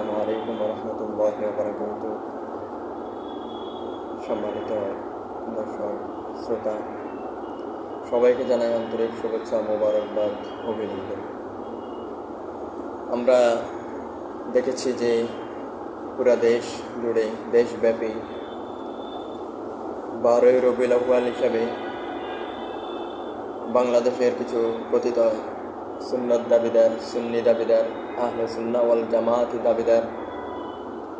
আসসালামু আলাইকুম রহমতুল্লাহ বরকাত সম্মানিত দর্শক, শ্রোতা, সবাইকে জানাই আন্তরিক শুভেচ্ছা মোবারকবাদ অভিনন্দন। আমরা দেখেছি যে পুরা দেশ জুড়ে দেশব্যাপী বারোই রবিউল আউয়াল হিসাবে বাংলাদেশের কিছু কথিত সুন্নত দাবিদার, সুন্নি দাবিদার আহলে সুন্না ওয়াল জামায়াতি দাবিদার।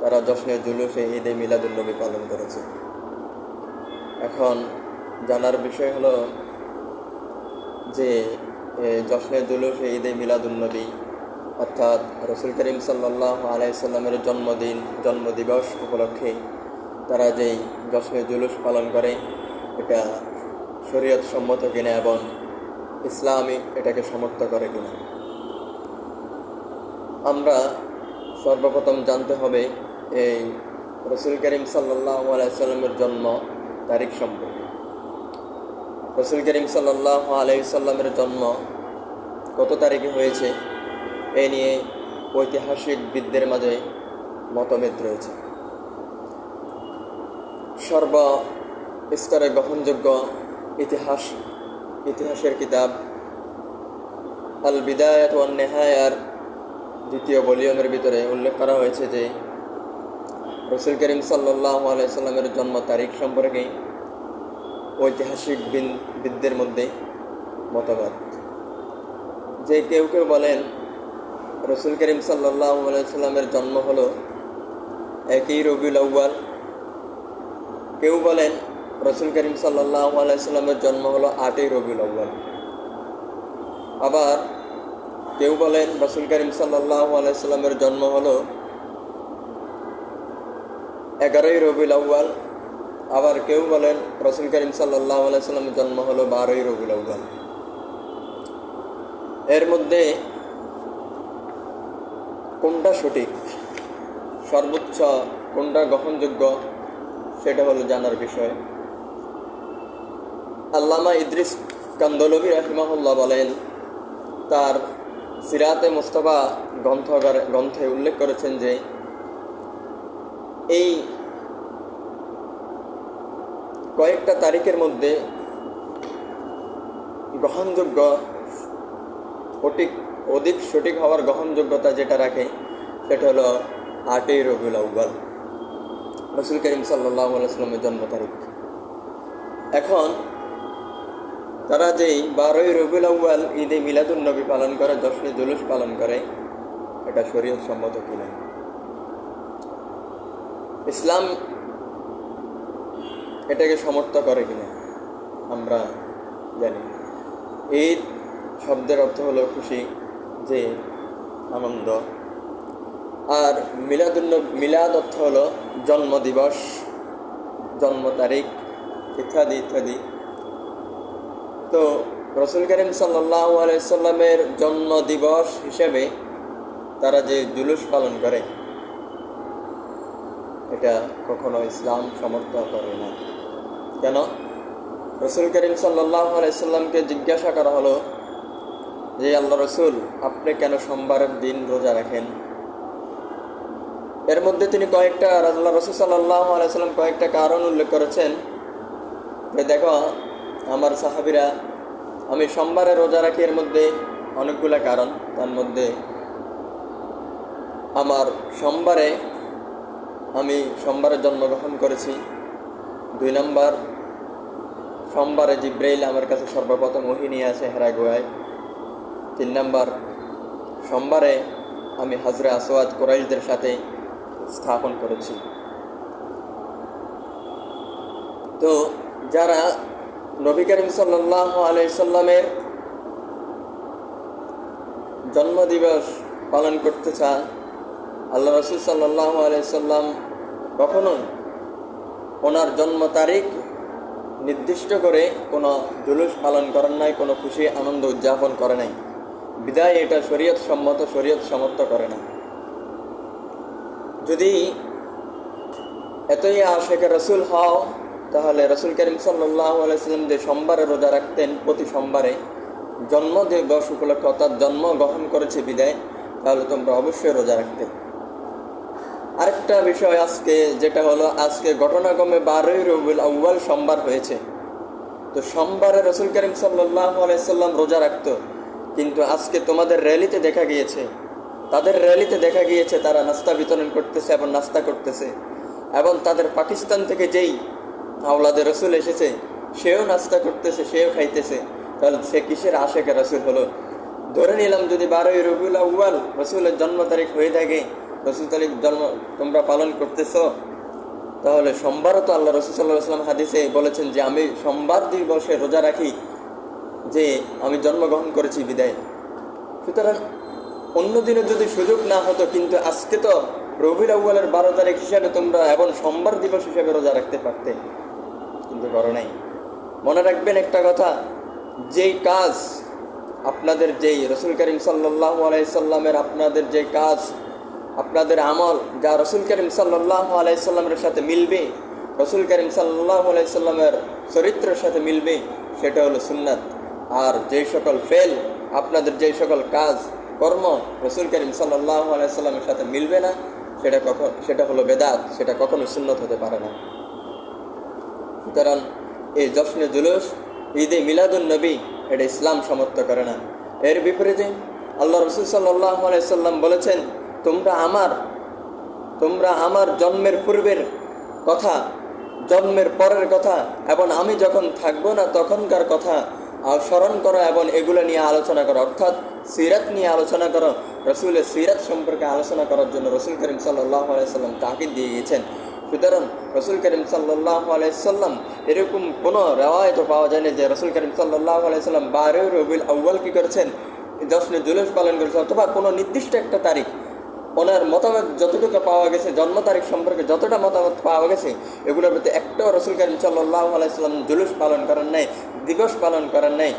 তারা জশ্নে জুলুসে ঈদে মিলাদুলনবী পালন করেছে। এখন জানার বিষয় হলো যে জশ্নে জুলুসে ঈদে মিলাদুলনবী অর্থাৎ রসুল করিম সাল্লাহ আলাইসাল্লামের জন্মদিন, জন্মদিবস উপলক্ষে তারা যেই জশ্নে জুলুস পালন করে, এটা শরীয়ত সম্মত কিনা এবং ইসলামী এটাকে সমর্থ করে কিনা। আমরা সর্বপ্রথম জানতে হবে এই রসুল করিম সাল্লাহ আলাইসাল্লামের জন্ম তারিখ সম্পর্কে। রসুল করিম সাল্লাহ আলাইসাল্লামের জন্ম কত তারিখে হয়েছে? এ নিয়ে ঐতিহাসিক বিদ্যের মাঝে মতভেদ রয়েছে। সর্ব স্তরে গ্রহণযোগ্য ইতিহাস, ইতিহাসের কিতাব আল বিদায়াত ওয়ান নেহায়ার দ্বিতীয় ভলিউমের ভিতরে উল্লেখ করা হয়েছে যে রসুল করিম সাল্লাহ আলাইসাল্লামের জন্ম তারিখ সম্পর্কে ঐতিহাসিক বিদদের মধ্যে মতবাদ। যে কেউ কেউ বলেন, রসুল করিম সাল্লাহ আলাইসাল্লামের জন্ম হলো একই রবিউল আউ্বাল কেউ বলেন, রসুল করিম সাল্লাহ আলাইসাল্লামের জন্ম হলো আটই রবিউল আউ্বাল আবার কেউ বলেন রসুল করিম সাল্লাহ জন্ম হল এগারোই রবিউল আউ্বাল আবার কেউ বলেন রসুল করিম সাল্লাহ আলাইসাল্লামের জন্ম হলো বারোই রবিউল আউ্বাল এর মধ্যে কোনটা সঠিক, সর্বোচ্চ কোনটা গ্রহণযোগ্য, সেটা হলো জানার বিষয়। আল্লামা ইদ্রিস কান্দলবী রাহিমাহুল্লাহ বলেন, তার সিরাতে মোস্তফা গ্রন্থগার গ্রন্থে উল্লেখ করেছেন যে, এই কয়েকটা তারিখের মধ্যে গ্রহণযোগ্য সঠিক, অধিক সঠিক হওয়ার গ্রহণযোগ্যতা যেটা রাখে, সেটা হলো আটই রবিউল আউ্বাল রসুল করিম সাল্লাহ আলাইসলামের জন্ম তারিখ। এখন তারা যেই বারোই রবিউল আউ্বাল ঈদে মিলাদুল নবী পালন করে জশ্নে জুলুস পালন করে, এটা শরীয়ত সম্মত কিনা ইসলাম এটাকে সমর্থ করে কিনা আমরা জানি। ঈদ শব্দের অর্থ হলো খুশি, যে আনন্দ। আর মিলাদুল্ন মিলাদ অর্থ হলো জন্মদিবস, জন্ম তারিখ, ইত্যাদি ইত্যাদি। তো রসুল করিম সাল্লাহ আলাইসাল্লামের জন্ম দিবস হিসেবে তারা যে জুলুস পালন করে, এটা কখনো ইসলাম সমর্থ করে না। কেন? রসুল করিম সাল্লাহ আলাইসাল্লামকে জিজ্ঞাসা করা হলো যে, আল্লাহ রসুল, আপনি কেন সোমবারের দিন রোজা রাখেন? এর মধ্যে তিনি কয়েকটা, আল্লাহ রসুল সাল্লাহ আলাইসাল্লাম কয়েকটা কারণ উল্লেখ করেছেন। যে দেখো আমার সাহাবিরা, আমি সোমবারে রোজা রাখি এর মধ্যে অনেকগুলো কারণ। তার মধ্যে আমার সোমবারে আমি সোমবারে জন্মগ্রহণ করেছি। দুই নম্বর, সোমবারে জিব্রাইল আমার কাছে সর্বপ্রথম ওহি নিয়ে আসে হেরা গোয়ায়। তিন নম্বর, সোমবারে আমি হাজরা আসওয়াদ কোরাইশদের সাথে স্থাপন করেছি। তো যারা নবী করিম সাল্লাহ আলাইসাল্লামের জন্মদিবস পালন করতে চায় আল্লাহ রসুল সাল্লাহ আলাইসাল্লাম কখনোই ওনার জন্ম তারিখ নির্দিষ্ট করে কোনো জুলুস পালন করেন নাই, কোনো খুশি, আনন্দ উদযাপন করে নাই। বিদায় এটা শরীয়ত সম্মত, শরীয়ত সমর্থ করে না। যদি এতই আশেখ রসুল হও তাহলে রসুল করিম আলাইসাল্লাম যে সোমবারে রোজা রাখতেন, প্রতি সোমবারে জন্ম দিবস উপলক্ষে, অর্থাৎ জন্ম গ্রহণ করেছে বিদায়, তাহলে তোমরা অবশ্যই রোজা রাখতে। আরেকটা বিষয় আজকে, যেটা হলো আজকে ঘটনাক্রমে বারোই রবিউল আউ্বাল সোমবার হয়েছে। তো সোমবারে রসুল করিম সাল্লাহ আলাইসাল্লাম রোজা রাখতো, কিন্তু আজকে তোমাদের র্যালিতে দেখা গিয়েছে। তাদের র্যালিতে দেখা গিয়েছে, তারা নাস্তা বিতরণ করতেছে এবং নাস্তা করতেছে। এবং তাদের পাকিস্তান থেকে যেই আওলাদের রসুল এসেছে, সেও নাস্তা করতেছে, সেও খাইতেছে। তাহলে সে কিসের আশেকে রসুল হলো? ধরে নিলাম যদি বারোই রবিউল আউ্বাল রসুলের জন্ম তারিখ হয়ে থাকে, রসুল তারিখ জন্ম তোমরা পালন করতেছো, তাহলে সোমবারও তো আল্লাহ রসুল সাল্লাহ আসলাম হাদিসে বলেছেন যে, আমি সোমবার দিবসে রোজা রাখি যে, আমি জন্মগ্রহণ করেছি বিদায়। সুতরাং অন্য দিনে যদি সুযোগ না হতো, কিন্তু আজকে তো রবির আউ্বালের বারো তারিখ হিসাবে তোমরা এবং সোমবার দিবস হিসাবে রোজা রাখতে পারতে। কিন্তু করো নাই। মনে রাখবেন একটা কথা, যেই কাজ আপনাদের যেই রসুল করিম সাল্লাহ আলাইসাল্লামের আপনাদের যে কাজ, আপনাদের আমল যা রসুল করিম সাল্লাহ আলাইসাল্লামের সাথে মিলবে, রসুল করিম সাল্লাহ আলাইসাল্লামের চরিত্রের সাথে মিলবে, সেটা হলো সুন্নাত। আর যেই সকল ফেল, আপনাদের যেই সকল কাজ, কর্ম রসুল করিম সাল্লাহ আলাইসাল্লামের সাথে মিলবে না, সেটা কখন সেটা হলো বেদাত, সেটা কখনো সুন্নত হতে পারে না। সুতরাং এই জশ্নে জুলুস, ঈদে মিলাদুল নবী, এটা ইসলাম সমর্থ করে না। এর বিপরীতে আল্লাহ রসুল সাল্লাহ আলাইসাল্লাম বলেছেন, তোমরা আমার তোমরা আমার জন্মের পূর্বের কথা, জন্মের পরের কথা, এবং আমি যখন থাকব না তখনকার কথা স্মরণ করো এবং এগুলো নিয়ে আলোচনা করো। অর্থাৎ সিরাত নিয়ে আলোচনা করো, রসুলের সিরাত সম্পর্কে আলোচনা করার জন্য রসুল করিম সাল্লাহ আলাইসাল্লাম তাকিদ দিয়ে গিয়েছেন। সুতরাং রসুল করিম সাল্লাহ আলাইসাল্লাম এরকম কোনো রেওয়ায়ত পাওয়া যায়নি যে রসুল করিম সাল্লাহ আলাইসাল্লাম বারোই রবিউল আউ্বাল কী করেছেন? দশনে জুলুস পালন করেছেন অথবা কোনো নির্দিষ্ট একটা তারিখ, ওনার মতামত যতটুকু পাওয়া গেছে, জন্ম তারিখ সম্পর্কে যতটা মতামত পাওয়া গেছে, এগুলোর প্রতি একটাও রসুল করিম সাল্লাহ আলাইসাল্লাম জুলুস পালন করেন নাই, দিবস পালন করেন নাই।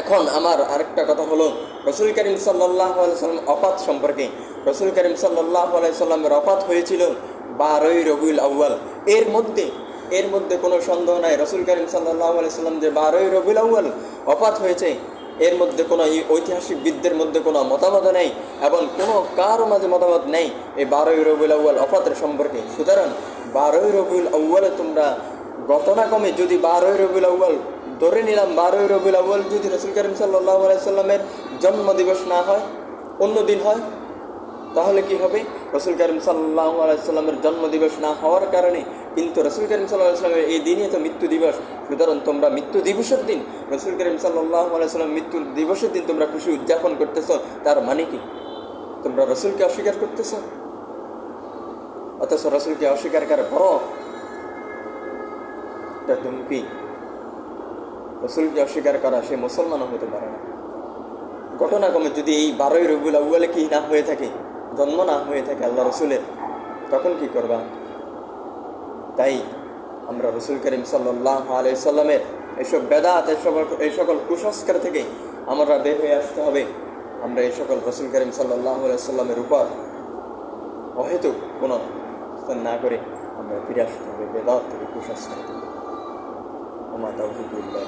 এখন আমার আরেকটা কথা হলো, রসুল করিম সাল্লাহ আলাইসাল্লাম অপাত সম্পর্কে রসুল করিম সাল্লাহ আলাইসাল্লামের অপাত হয়েছিল বারোই রবিউল আউ্বাল এর মধ্যে এর মধ্যে কোনো সন্দেহ নাই, রসুল করিম সাল্লাহ আলাইসাল্লাম যে বারোই রবিউল আউ্বাল অপাত হয়েছে, এর মধ্যে কোনো এই ঐতিহাসিকবিদদের মধ্যে কোনো মতামত নেই এবং কোনো কারও মাঝে মতামত নেই এই বারোই রবিউল আউ্বাল অপাতের সম্পর্কে। সুতরাং বারোই রবিউল আউ্বালে তোমরা ঘটনাক্রমে যদি বারোই রবিউল আউ্বাল ধরে নিলাম, বারোই রবিউল আউ্বাল যদি রসুল করিম সাল্লাহ আলাইসাল্লামের জন্মদিবস না হয়, অন্য দিন হয় তাহলে কি হবে? রসুল করিম সাল্লাহ আলাইসাল্লামের জন্মদিবস না হওয়ার কারণে কিন্তু রসুল করিম সাল্লাহ সাল্লামের এই দিনই তো মৃত্যু দিবস। সুতরাং তোমরা মৃত্যু দিবসের দিন, রসুল করিম সাল্লাহ আলাইসাল্লাম মৃত্যু দিবসের দিন তোমরা খুশি উদযাপন করতেছ। তার মানে কি? তোমরা রসুলকে অস্বীকার করতেছ? অথচ রসুলকে অস্বীকার করে বড় একটা ধুমকি। রসুলকে অস্বীকার করা সে মুসলমানও হতে পারে না। ঘটনাক্রমে যদি এই বারোই রবিউল আউ্বালে কি না হয়ে থাকে জন্ম না হয়ে থাকে আল্লাহ রসুলের, তখন কি করবা? তাই আমরা রসুল করিম সাল্লাহ আলি সাল্লামের এইসব বেদাত এইসব এই সকল কুসংস্কার থেকে আমরা বের হয়ে আসতে হবে। আমরা এই সকল রসুল করিম সাল্লাহ সাল্লামের উপর অহেতু কোনো না করে আমরা ফিরে আসতে হবে, বেদাত থেকে কুসংস্কার থেকে। আমার তৌফিকুল্লাহ